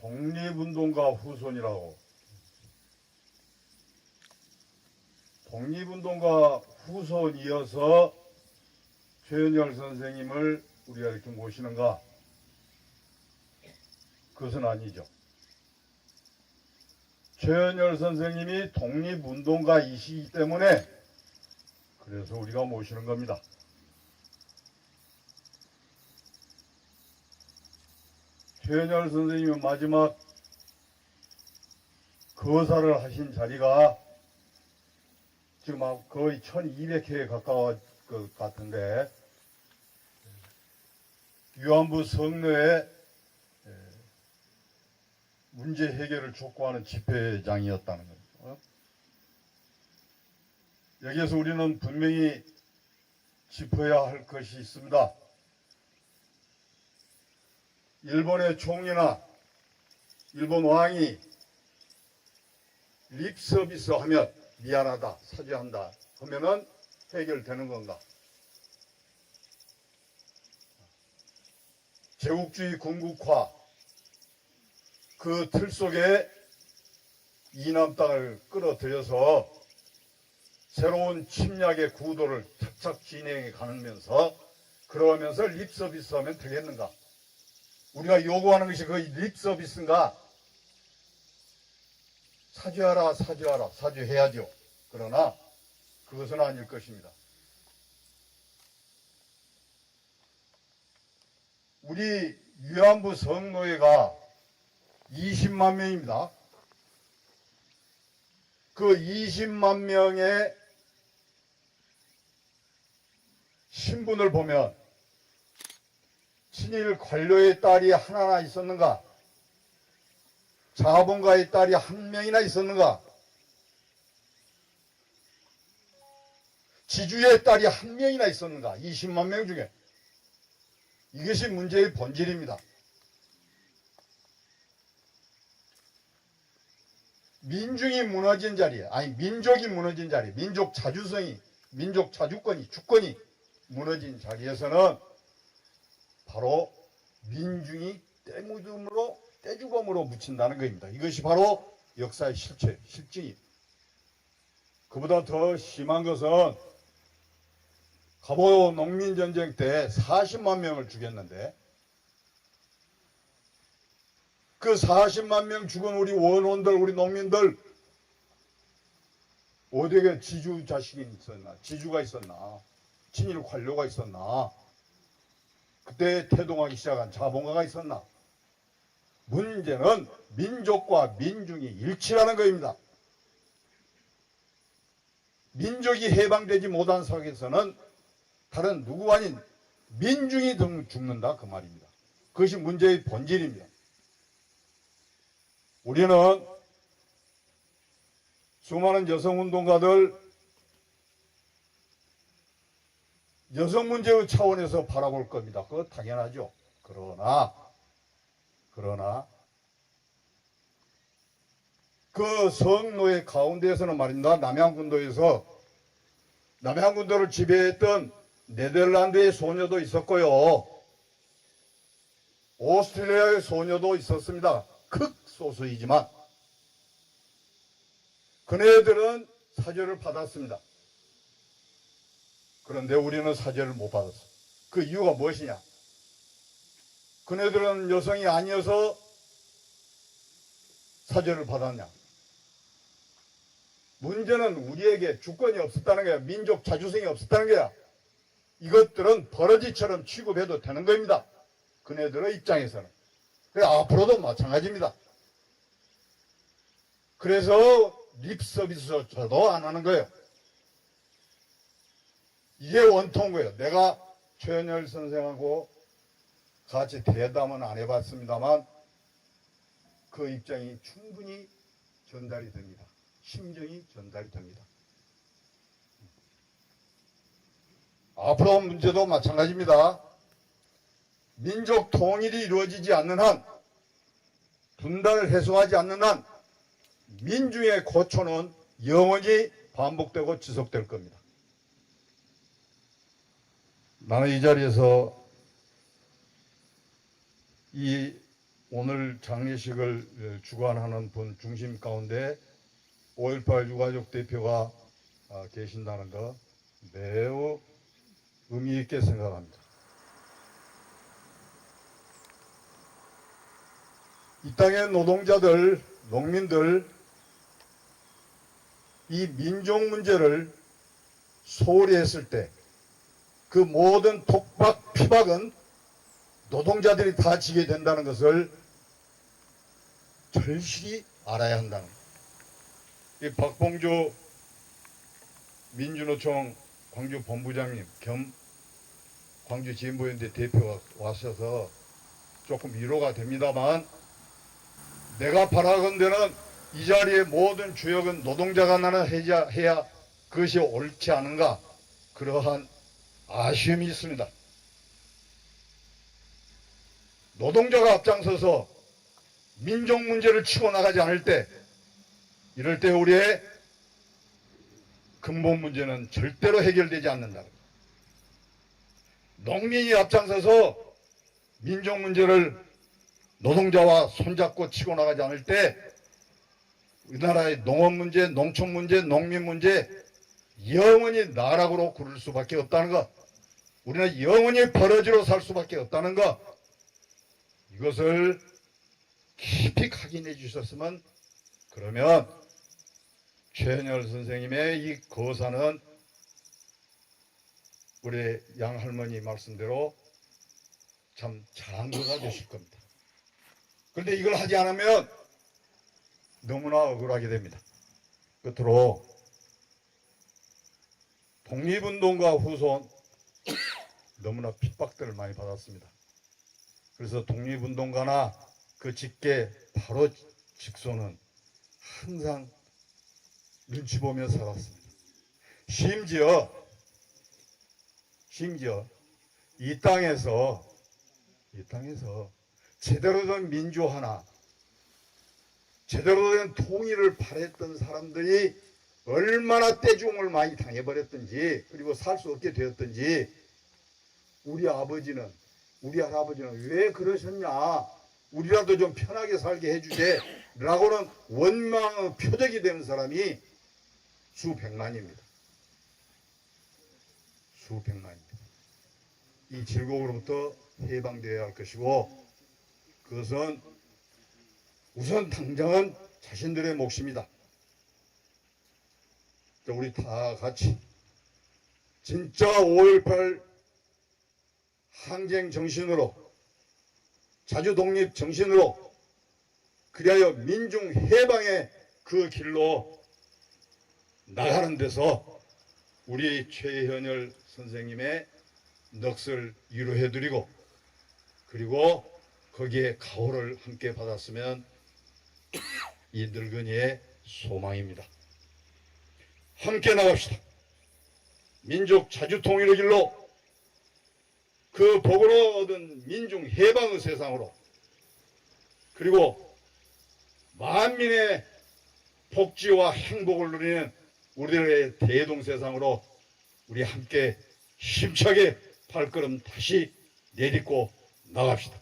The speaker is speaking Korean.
독립운동가 후손이라고. 독립운동가 후손이어서 최은열 선생님을 우리가 이렇게 모시는가? 그것은 아니죠. 최은열 선생님이 독립운동가이시기 때문에 그래서 우리가 모시는 겁니다. 최은열 선생님의 마지막 거사를 하신 자리가 지금 아- 거의 1200회에 가까워 것 같은데 위안부 성노에 에, 문제 해결을 촉구하는 집회장이었다는. 어? 여기에서 우리는 분명히 짚어야 할 것이 있습니다. 일본의 총리나 일본 왕이 립 서비스 하면 미안하다, 사죄한다 하면은 해결되는 건가? 제국주의 군국화 그 틀 속에 이남 땅을 끌어들여서 새로운 침략의 구도를 착착 진행해 가면서 그러면서 립 서비스 하면 되겠는가? 우리가 요구하는 것이 그 립 서비스인가? 사죄하라, 사죄하라, 사죄해야죠. 그러나 그것은 아닐 것입니다. 우리 위안부 성노예가 20만 명입니다. 그 20만 명의 신분을 보면 친일 관료의 딸이 하나나 있었는가? 자본가의 딸이 한 명이나 있었는가? 지주의 딸이 한 명이나 있었는가? 20만 명 중에. 이것이 문제의 본질입니다. 민중이 무너진 자리에, 아니, 민족이 무너진 자리에, 민족 자주성이, 민족 자주권이, 주권이 무너진 자리에서는 바로 민중이 때묻음으로, 떼주검으로 묻힌다는 것입니다. 이것이 바로 역사의 실체, 실증입니다. 그보다 더 심한 것은 가보 농민 전쟁 때 40만 명을 죽였는데 그 40만 명 죽은 우리 원원들, 우리 농민들 어디에 지주 자식이 있었나? 지주가 있었나? 친일 관료가 있었나? 그때 태동하기 시작한 자본가가 있었나? 문제는 민족과 민중이 일치라는 것입니다. 민족이 해방되지 못한 속에서는 다른 누구 아닌 민중이 등 죽는다 그 말입니다. 그것이 문제의 본질입니다. 우리는 수많은 여성운동가들 여성 문제의 차원에서 바라볼 겁니다. 그거 당연하죠. 그러나 그러나 그 성노예 가운데에서는 말입니다. 남양군도에서 남양군도를 지배했던 네덜란드의 소녀도 있었고요. 오스트레일리아의 소녀도 있었습니다. 극소수이지만 그네들은 사죄를 받았습니다. 그런데 우리는 사죄를 못 받았어. 그 이유가 무엇이냐? 그네들은 여성이 아니어서 사죄를 받았냐? 문제는 우리에게 주권이 없었다는 거야. 민족 자주성이 없었다는 거야. 이것들은 버러지처럼 취급해도 되는 겁니다. 그네들의 입장에서는. 그래, 앞으로도 마찬가지입니다. 그래서 립 서비스 조차도 안 하는 거예요. 이게 원통인 거예요. 내가 최현열 선생하고 같이 대담은 안 해봤습니다만 그 입장이 충분히 전달이 됩니다. 심정이 전달이 됩니다. 앞으로 문제도 마찬가지입니다. 민족 통일이 이루어지지 않는 한, 분단을 해소하지 않는 한, 민중의 고초는 영원히 반복되고 지속될 겁니다. 나는 이 자리에서 이 오늘 장례식을 어, 주관하는 분 중심 가운데 5.18 유가족 대표가 아, 계신다는 거 매우 의미 있게 생각합니다. 이 땅의 노동자들, 농민들, 이 민족 문제를 소홀히 했을 때 그 모든 독박, 피박은 노동자들이 다 지게 된다는 것을 절실히 알아야 한다는 이 박봉주 민주노총 광주 본부장님 겸 광주 진보연대 대표가 와셔서 조금 위로가 됩니다만 내가 바라건대는 이 자리에 모든 주역은 노동자가 나는 해야 그것이 옳지 않은가 그러한 아쉬움이 있습니다. 노동자가 앞장서서 민족 문제를 치고 나가지 않을 때 이럴 때 우리의 근본 문제는 절대로 해결되지 않는다. 농민이 앞장서서 민족 문제를 노동자와 손잡고 치고 나가지 않을 때 우리나라의 농업 문제, 농촌 문제, 농민 문제 영원히 나락으로 구를 수밖에 없다는 것. 우리는 영원히 버러지로 살 수밖에 없다는 것. 이것을 깊이 각인해 주셨으면 그러면 최현열 선생님의 이 거사는 우리 양 할머니 말씀대로 참 장거가 되실 겁니다. 그런데 이걸 하지 않으면 너무나 억울하게 됩니다. 끝으로 독립운동가 후손 너무나 핍박들을 많이 받았습니다. 그래서 독립운동가나 그 직계 바로 직소는 항상 눈치 보며 살았습니다. 심지어 심지어 이 땅에서 이 땅에서 제대로 된 민주화나 제대로 된 통일을 바랬던 사람들이 얼마나 떼중을 많이 당해버렸던지 그리고 살 수 없게 되었던지 우리 아버지는 우리 할아버지는 왜 그러셨냐? 우리라도 좀 편하게 살게 해주세 라고는 원망의 표적이 되는 사람이 수백만입니다. 수백만입니다. 이 질곡으로부터 해방되어야 할 것이고 그것은 우선 당장은 자신들의 몫입니다. 자, 우리 다 같이 진짜 5.18 항쟁 정신으로 자주 독립 정신으로 그리하여 민중 해방의 그 길로 나가는 데서 우리 최현열 선생님의 넋을 위로해드리고 그리고 거기에 가호를 함께 받았으면 이 늙은이의 소망입니다. 함께 나갑시다. 민족 자주 통일의 길로 그 복으로 얻은 민중 해방의 세상으로 그리고 만민의 복지와 행복을 누리는 우리들의 대동 세상으로 우리 함께 힘차게 발걸음 다시 내딛고 나갑시다.